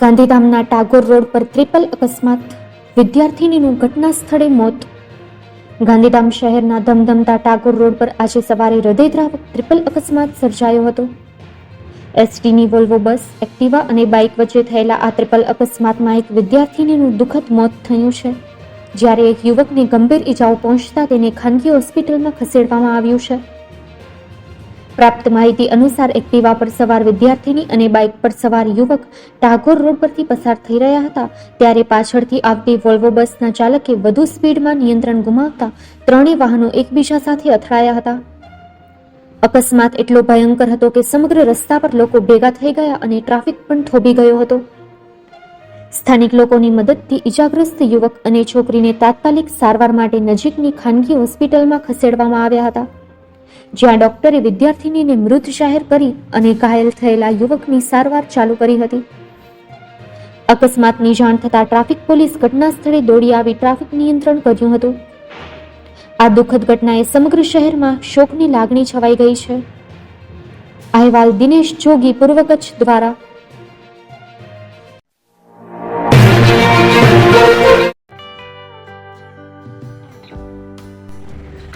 ગાંધીધામના ટાગોર રોડ પર ટ્રિપલ અકસ્માત. વિદ્યાર્થીનીનું ઘટના સ્થળે મોત. ગાંધીધામ શહેરના ધમધમતા ટાગોર રોડ પર આજે સવારે હૃદયદ્રાવક ટ્રિપલ અકસ્માત સર્જાયો હતો. એસટીની વોલ્વો બસ, એક્ટિવા અને બાઇક વચ્ચે થયેલા આ ટ્રિપલ અકસ્માતમાં એક વિદ્યાર્થીનીનું દુઃખદ મોત થયું છે. જ્યારે એક યુવકને ગંભીર ઈજાઓ પહોંચતા તેને ખાનગી હોસ્પિટલમાં ખસેડવામાં આવ્યું છે. પ્રાપ્ત માહિતી અનુસાર એક્ટિવા પર સવાર વિદ્યાર્થીની અને બાઇક પર સવાર યુવક ટાગોર રોડ પરથી પસાર થઈ રહ્યા હતા. ત્યારે પાછળથી આવતી વોલ્વો બસના ચાલકે વધુ સ્પીડમાં નિયંત્રણ ગુમાવતા ત્રણેય વાહનો એકબીજા સાથે અથડાયા હતા. અકસ્માત એટલો ભયંકર હતો કે સમગ્ર રસ્તા પર લોકો ભેગા થઈ ગયા અને ટ્રાફિક પણ થોભી ગયો હતો. સ્થાનિક લોકોની મદદથી ઈજાગ્રસ્ત યુવક અને છોકરીને તાત્કાલિક સારવાર માટે નજીકની ખાનગી હોસ્પિટલમાં ખસેડવામાં આવ્યા હતા. જ્યાં ડોક્ટરે વિદ્યાર્થીનીને મૃત જાહેર કરી અને ઘાયલ થયેલા યુવકની સારવાર ચાલુ કરી હતી. અકસ્માતની જાણ થતાં ટ્રાફિક પોલીસ ઘટના સ્થળે દોડી આવી ટ્રાફિક નિયંત્રણ કર્યું હતું. આ દુઃખદ ઘટનાએ સમગ્ર શહેરમાં શોકની લાગણી છવાઈ ગઈ છે. અહેવાલ દિનેશ જોગી પૂર્વ કચ્છ દ્વારા